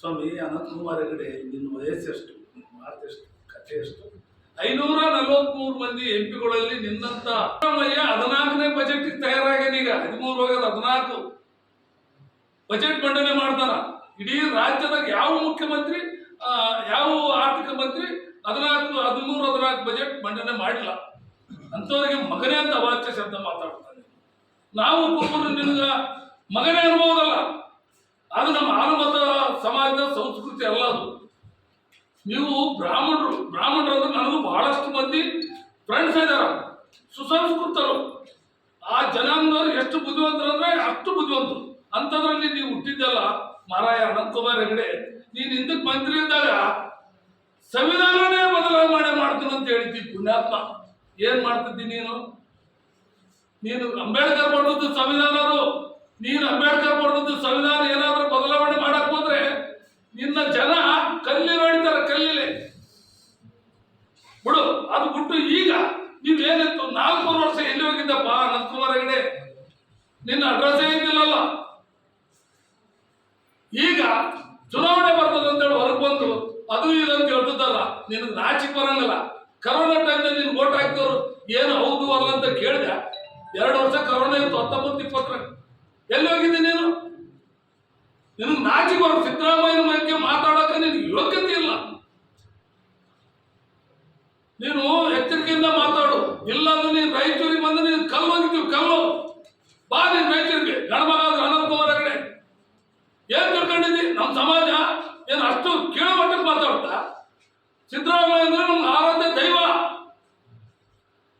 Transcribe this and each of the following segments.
ಸ್ವಾಮಿ, ಅನಂತಕುಮಾರ್ ಹೆಗಡೆ, ನಿನ್ನ ವಯಸ್ಸೆಷ್ಟು, ನಿನ್ನ ಮಾತೆಷ್ಟು ಕಥೆ ಎಷ್ಟು ಐನೂರ ನಲವತ್ಮೂರು ಮಂದಿ ಎಂ ಪಿಗಳಲ್ಲಿ ನಿನ್ನಂತ ಸಿದ್ದರಾಮಯ್ಯ ಹದಿನಾಲ್ಕನೇ ಬಜೆಟ್ ತಯಾರಾಗ್ಯಾನೀಗ ಹದಿಮೂರು ಹೋಗದ ಹದಿನಾಲ್ಕು. ಬಜೆಟ್ ಮಂಡನೆ ಮಾಡ್ತಾನ. ಇಡೀ ರಾಜ್ಯದಾಗ ಯಾವ ಮುಖ್ಯಮಂತ್ರಿ ಯಾವ ಆರ್ಥಿಕ ಮಂತ್ರಿ ಹದಿನಾಲ್ಕು, ಹದಿಮೂರು, ಹದಿನಾಲ್ಕು ಬಜೆಟ್ ಮಂಡನೆ ಮಾಡಿಲ್ಲ. ಅಂಥವ್ರಿಗೆ ಮಗನೇ ಅಂತ ಅವಾಚ್ಯ ಶಬ್ದ ಮಾತಾಡ್ತಾನೆ. ನಾವು ನಿನಗ ಮಗನೇ ಅನ್ಬೋದಲ್ಲ. ಅದು ನಮ್ಮ ಆನುಮತ ಸಂಸ್ಕೃತಿ ಅಲ್ಲ ಅದು. ನೀವು ಬ್ರಾಹ್ಮಣರು ಬ್ರಾಹ್ಮಣರು ಅಂದ್ರೆ ನನಗೂ ಬಹಳಷ್ಟು ಮಂದಿ ಫ್ರೆಂಡ್ಸ್ ಇದ್ದಾರ ಸುಸಂಸ್ಕೃತರು. ಆ ಜನಾಂಗದವ್ರು ಎಷ್ಟು ಬುದ್ಧಿವಂತರು ಅಂದ್ರೆ ಅಷ್ಟು ಬುದ್ಧಿವಂತರು. ಅಂಥದ್ರಲ್ಲಿ ನೀವು ಹುಟ್ಟಿದ್ದಲ್ಲ ಮಾರಾಯ ಅನಂತಕುಮಾರ್ ಹೆಗಡೆ. ನೀನು ಹಿಂದಕ್ಕೆ ಮಂತ್ರಿ ಇದ್ದಾಗ ಸಂವಿಧಾನನೇ ಬದಲಾವಣೆ ಮಾಡ್ತೀನಿ ಅಂತ ಹೇಳ್ತಿ ಪುಣ್ಯಾತ್ಮ. ಏನ್ ಮಾಡ್ತಿದ್ದೀನಿ ನೀನು? ನೀನು ಅಂಬೇಡ್ಕರ್ ಬರೆದದ್ದು ಸಂವಿಧಾನರು ನೀನು ಅಂಬೇಡ್ಕರ್ ಬಿಡು, ಅದು ಬಿಟ್ಟು ಈಗ ನೀವೇನಿತ್ತು ನಾಲ್ಕು ವರ್ಷ ಎಲ್ಲಿ ಹೋಗಿದ್ದಪ್ಪ? ಅನಂತಕುಮಾರ್ ಹೆಗಡೆ ನಿನ್ನ ಅಡ್ರೆಸ್ಸೇ ಇದ್ದಿಲ್ಲಲ್ಲ ಈಗ ಚುನಾವಣೆ ಬರ್ತದೆ ಅಂತೇಳಿ ಹೊರಗೆ ಬಂತು ಅದು ಇದು ಅಂತ ಹೇಳ್ತಿದ್ದಲ್ಲ, ನಿನ್ನ ನಾಚಿಕ್ ಬರಂಗಲ್ಲ. ಕರೋನಾ ಟೈಮ್ನಲ್ಲಿ ನೀನು ಓಟ್ ಹಾಕ್ತವ್ರು ಏನು ಹೌದು ಅಲ್ಲ ಅಂತ ಕೇಳಿದೆ. ಎರಡು ವರ್ಷ ಕರೋನಾ ಇತ್ತು, ಹತ್ತೊಂಬತ್ತು ಇಪ್ಪತ್ತರ. ಎಲ್ಲಿ ಹೋಗಿದ್ದೆ ನೀನು? ನಿನ್ನ ನಾಚಿಕ್ ಬರ ಸಿದ್ದರಾಮಯ್ಯನ ಬಗ್ಗೆ ನಮ್ಮ ಸಮಾಜ ಏನು ಅಷ್ಟು ಕೀಳು ಮಟ್ಟಕ್ಕೆ ಮಾತಾಡ್ತಾ ಸಿದ್ದರಾಮಯ್ಯ ಅಂದ್ರೆ ನಮ್ಮ ಆರಾಧ್ಯ ದೈವ.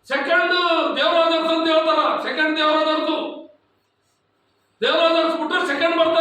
ಸೆಕೆಂಡ್ ದೇವರಾಜರ್ಸ್ ಅಂತ ಹೇಳ್ತಾರ ಸೆಕೆಂಡ್ ದೇವರಾಜರ್ಸು. ದೇವರಾಜರ್ಸ್ ಬಿಟ್ಟರೆ ಸೆಕೆಂಡ್ ಬರ್ತಾರೆ.